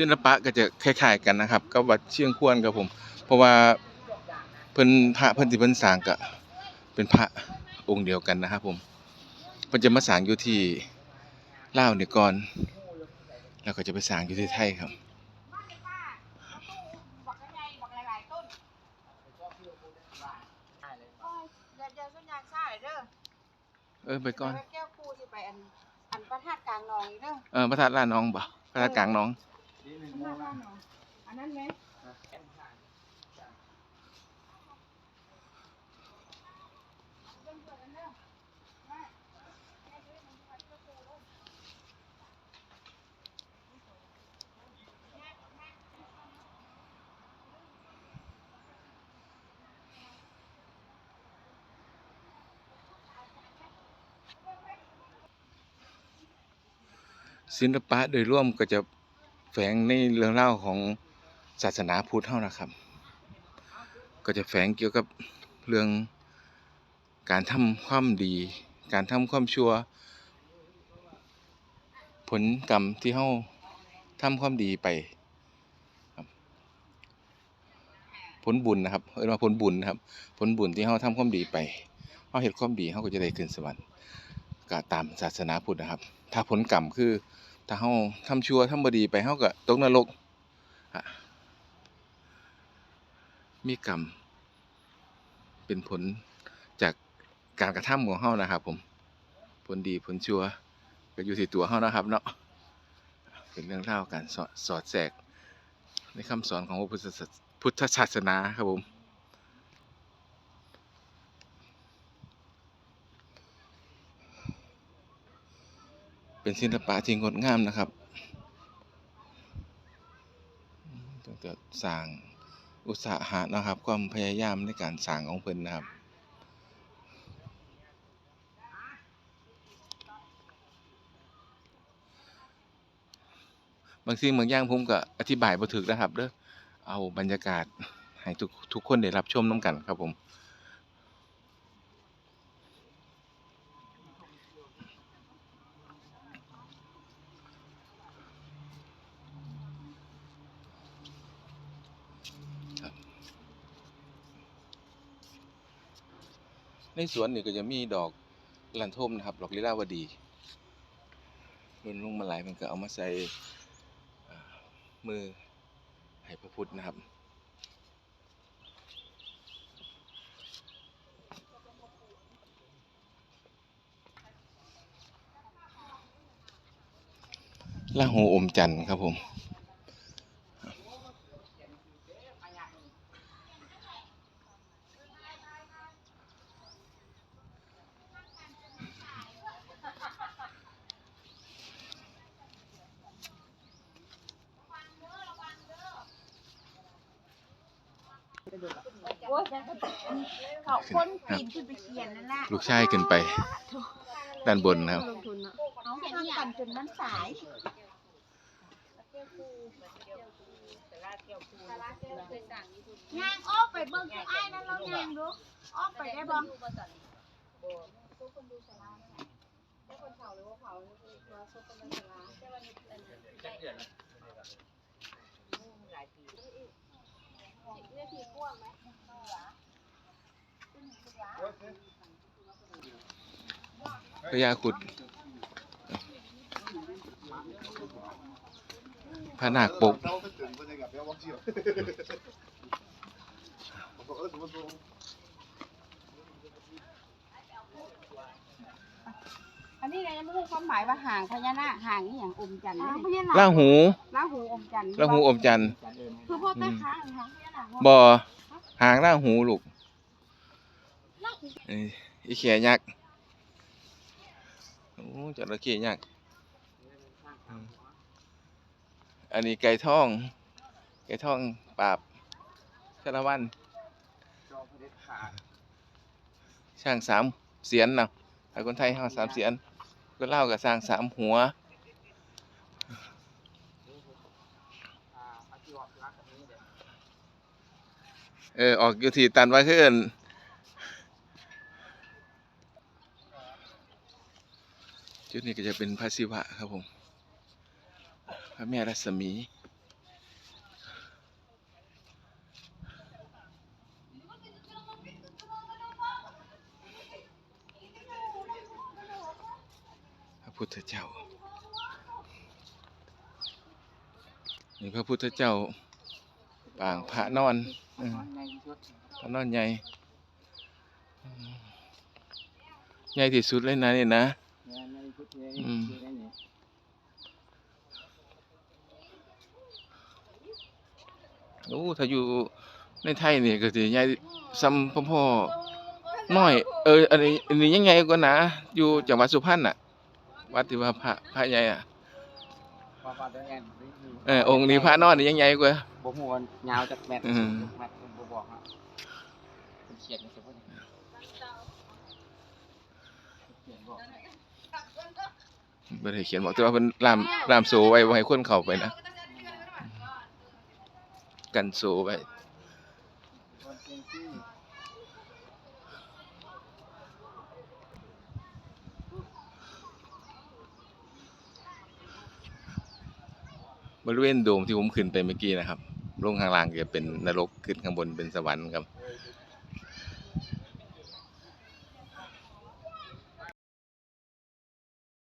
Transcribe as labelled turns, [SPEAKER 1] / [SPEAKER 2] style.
[SPEAKER 1] ศิลปะก็จะคล้ายๆกันนะครับกับวัดเชียงควรครับผม เพราะว่าเพิ่นพระเพิ่นที่เพิ่นสร้างก็เป็นพระองค์เดียวกันนะครับผมเพิ่นจะมาสร้างอยู่ที่ลาวนี่ก่อนแล้วก็จะไปสร้างอยู่ที่ไทยครับ
[SPEAKER 2] บักใหญ่บักหลายๆต้นโอ้ยอย่าอย่าสัญญาณซ่าเลยเด้อ
[SPEAKER 1] เออไปก่อน
[SPEAKER 2] เดี๋ยวแก้วครูสิไปอันอันพระธาตุกลางหนองอีกเด้อ
[SPEAKER 1] เออพระธาตุล่าน้องบ่พระธาตุกลางน้อง
[SPEAKER 2] พระธาตุกลางหนองอันนั้นไหม
[SPEAKER 1] ศิลปะโดยร่วมก็จะ แฝงในเรื่องเล่าของศาสนาพุทธเท่านะครับ ก็จะแฝงเกี่ยวกับเรื่องการทำความดี การทำความชั่ว ผลกรรมที่เฮาทำความดีไปครับผลบุญนะครับเรียกว่าผลบุญนะครับ ผลบุญที่เฮาทำความดีไปเฮาเฮ็ดความดีเฮาก็จะได้ขึ้นสวรรค์ก็ตามศาสนาพุทธนะครับ ถ้าผลกรรมคือ ถ้าเฮาทำชั่วทำบดีไปเฮาก็ตกนรกมีกรรม เป็นผลจากการกระทำของเฮานะครับผมผลดีผลชั่วก็อยู่ที่ตัวเฮานะครับ เนาะเป็นเรื่องราการสอดสอดแทรกในคำสอนของพระพุทธศาสนาครับผม เป็นศิลปะที่งดงามนะครับตั้งแต่สร้างอุตสาหะนะครับ ความพยายามในการสร้างของเพิ่นนะครับบางสิ่งบางอย่างผมก็อธิบายบ่ถูกนะครับเด้อเอาบรรยากาศให้ทุกทุกคนได้รับชมน้ำกันครับผม ในสวนนี่ก็จะมีดอกลันทมนะครับ ดอกลิลาวดีรุ่นลุงมาหลายมันก็เอามาใส่มือให้พระพุทธนะครับละโหอมจันทร์ครับผม
[SPEAKER 2] เขาคนปีนขึ้นไปเขียนนั่นแหละ
[SPEAKER 1] ลูกชายขึ้นไป ด้านบนนะครับ
[SPEAKER 2] ลงทุนเนาะเอาทำกันจนมันสายยางอ้อมไปเบิ่งคืออ้ายนั่นเรายางดูอ้อมไปได้บ่
[SPEAKER 1] พญาขุดพระนาคปก
[SPEAKER 2] อันนี้นะยังไม่รู้ความหมายว่าห่างพญานาคห่างนี่อย่างอมจันทร์นี่
[SPEAKER 1] ล่าหู
[SPEAKER 2] ล้าหูอมจันทร์
[SPEAKER 1] ล่าหูอมจันทร์
[SPEAKER 2] คือพ่อตาค้างค่ะพญานาค
[SPEAKER 1] บ่หางล่าหูลูก เอ้ยอีเขียยักษ์โอ้จระเข้ยักษ์อันนี้ไก่ทอง ไก่ทองปราบชาละวัน ช่างสามเสียนเนาะถ้คนไทยห้าสามเสียน ก็เล่าวกับสร้างสามหัวเออ ออกอยู่ที่ตันไว้ขึ้น จุดนี้ก็จะเป็นพระศิวะครับผม พระแม่รัศมี พระพุทธเจ้า นี่พระพุทธเจ้าปางพระนอนพระนอนใหญ่ ใหญ่ที่สุดเลยนะ
[SPEAKER 3] เนี่ยนะ
[SPEAKER 1] อืม
[SPEAKER 3] คือนั่นเนี่ย
[SPEAKER 1] โอ้ถ้าอยู่ในไทยนี่ก็สิใหญ่ซ้ำพ่อพ่อน้อย เออ อันนี้อันนี้ยังใหญ่กว่านะอยู่จังหวัดสุพรรณน่ะ วัดที่ว่าพระพระใหญ่อะ
[SPEAKER 3] พอพอเดินแอน
[SPEAKER 1] เออองค์นี้พระนอนนี่ยังใหญ่กว่า
[SPEAKER 3] บ่ฮู้ว่ายาวจากแมตร
[SPEAKER 1] อืม
[SPEAKER 3] แมตรบ่บอกฮะเป็นเขียนในสมุด เนี่ยเขียนบอก
[SPEAKER 1] บ่ได้เขียนบอกแต่ว่าเพิ่นลามลามโซไว้บ่ให้คนเข้าไปนะ กันโซไว้
[SPEAKER 3] คนเป็นที่
[SPEAKER 1] บริเวณโดมที่ผมขึ้นไปเมื่อกี้นะครับลงข้างล่างจะเป็นนรกขึ้นข้างบนเป็นสวรรค์ครับ
[SPEAKER 3] เคยดู